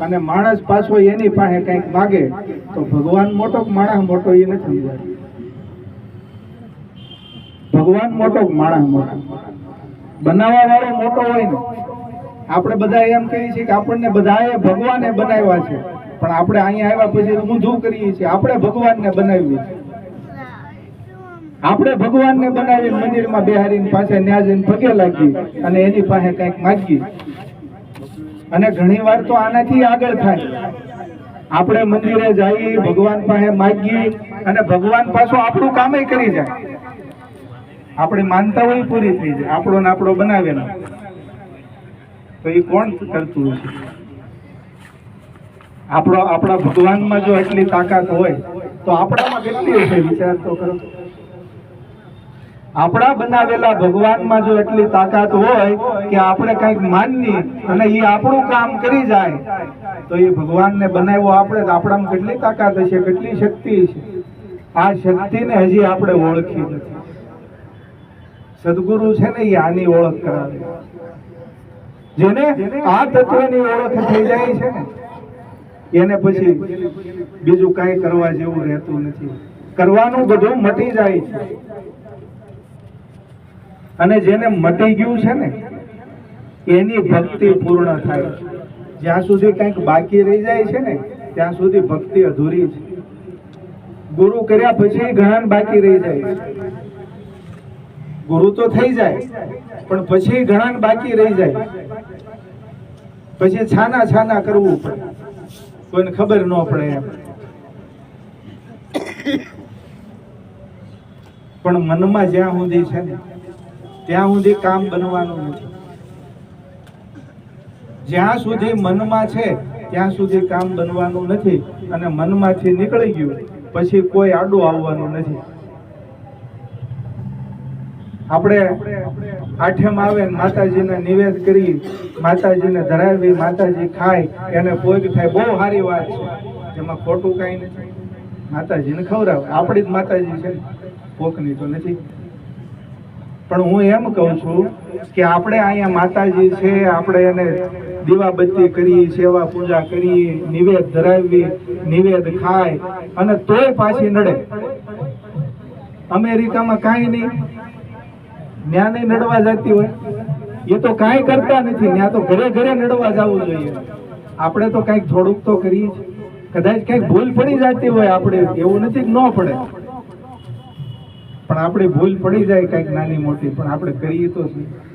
અને માણસ પાછો એની પાસે કંઈક માગે, તો ભગવાન મોટો માણસ મોટો એ નથી ભગવાન મોટો માણસ મોટો? બનાવવા વાળો મોટો હોય ને, આપણે બધા એમ કહીએ છીએ કે આપણને બધાએ ભગવાને બનાવ્યા છે. પણ આપણે અહીંયા આવ્યા પછી ઊંધું કરીએ છીએ. આપણે ભગવાનને બનાવીએ છીએ. આપણે ભગવાનને બનાવી મંદિરમાં બિહારીની પાસે ન્યા જઈને પગે લાગી અને એની પાસે કંઈક માગી. અને ઘણી વાર તો આનાથી આગળ થાય. આપણે મંદિરે જઈએ ભગવાન પાસે માગીએ અને ભગવાન પાછું આપણું કામે કરી જાય. આપણી માનતા હોય પૂરી થઈ જાય. આપણો ને આપણો બનાવે ને. તો એ કોણ કરતું હશે? આપણો આપણા ભગવાનમાં જો એટલી તાકાત હોય, તો આપણામાં કેટલી હશે? વિચાર તો કરો. આપણા બનાવેલા ભગવાનમાં જો એટલી તાકાત હોય કે આપણે કંઈક માનની અને એ આપણું કામ કરી જાય, તો એ ભગવાનને બનાવ્યો આપણે આપણામાં કેટલી તાકાત હશે, કેટલી શક્તિ છે આ શક્તિને હજી આપણે ઓળખી નથી. સદગુરુ છે ને એ આની ઓળખ કરાવે. જેને આ તત્વની ઓળખ થઈ જાય છે એને પછી બીજું કાંઈ કરવા જેવું રહેતું નથી. કરવાનું બધું મટી જાય છે. અને જેને મટી ગયું છે ને, એની ભક્તિ પૂર્ણ થાય. જ્યાં સુધી કંઈક બાકી રહી જાય છે ને, ત્યાં સુધી ભક્તિ અધૂરી છે. ગુરુ કર્યા પછી ઘણા બાકી રહી જાય છે. ગુરુ તો થઈ જાય, પણ પછી ઘણા બાકી રહી જાય. પછી છાના છાના કરવું પડે. કોઈને ખબર ન પડે એમ. પણ મનમાં જ્યાં સુધી છે ને ત્યાં સુધી કામ બનવાનું નથી. જ્યાં સુધી મનમાં છે, ત્યાં સુધી કામ બનવાનું નથી અને મનમાંથી નીકળી ગયું, પછી કોઈ આડું આવવાનું નથી. આપણે આઠેમ આવે માતાજીને નિવેદ કરી, માતાજીને ધરાવી, માતાજી ખાય, એને ભોગ થાય, બહુ સારી વાત છે. એમાં ખોટું કાંઈ નથી. માતાજીને ખવડાવે. આપણી જ માતાજી છે કોકની તો નથી. પણ હું એમ કહું છું કે આપણે અહીંયા માતાજી છે, આપણે એને દીવાબત્તી કરીએ, સેવા પૂજા કરીએ, નિવેદ ધરાવી નિવેદ ખાય અને તોય પાછી નડે. અમેરિકામાં કાંઈ નહીં. ત્યાં નહીં નડવા જતી હોય. એ તો કાંઈ કરતા નથી. ત્યાં તો ઘરે ઘરે નડવા જવું જોઈએ. આપણે તો કંઈક થોડુંક તો કરીએ છીએ. કદાચ કંઈક ભૂલ પડી જતી હોય આપણે, એવું નથી ન પડે. પણ આપણે ભૂલ પડી જાય કંઈક નાની મોટી પણ આપણે કરીએ તો છીએ